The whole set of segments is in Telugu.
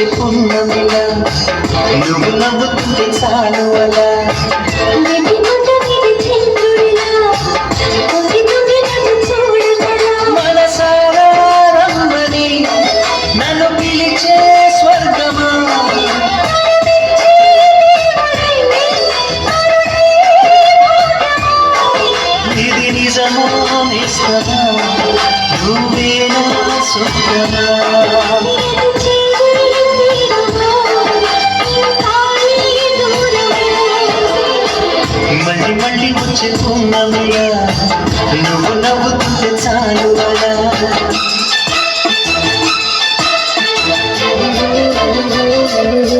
వచ్చి పున్నమిలా నువ్వు నవ్వుతుంటే చాలు అలా. నిజమా నిస్తమా నువ్వేనా సుఖమా మళ్ళీ మళ్ళీ వచ్చే పున్నమిలా నువ్వు నవ్వుతుంటే చాలు అలా you.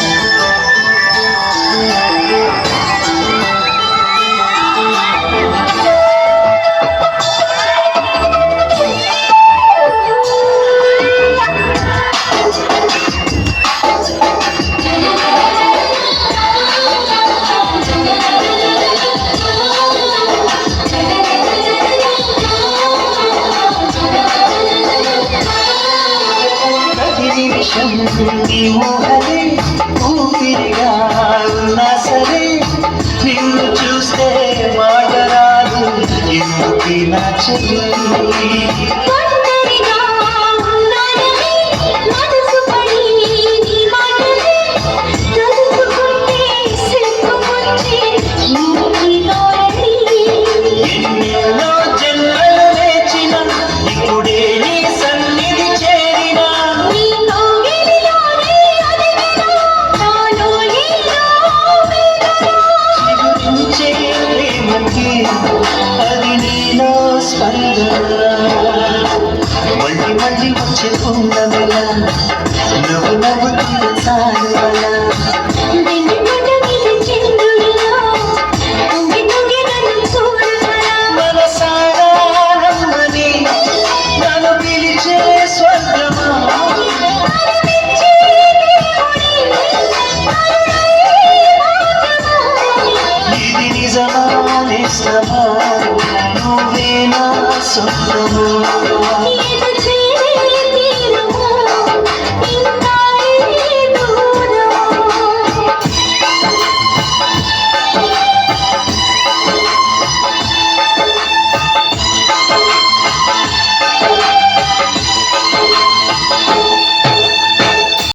నీ ఊహలే ఊపిరిగా ఉన్నా సరే. నిన్ను చూస్తే మాట రాదు ఎందుకు నా వచ్చే పున్నమిలా నువ్వు నవ్వుతుంది చాలు అలా మనసారా రమ్మని నన్ను పిలిచే స్వర్గమా? ఇది నిజమా నిజమా నువ్వేనా సొంతమా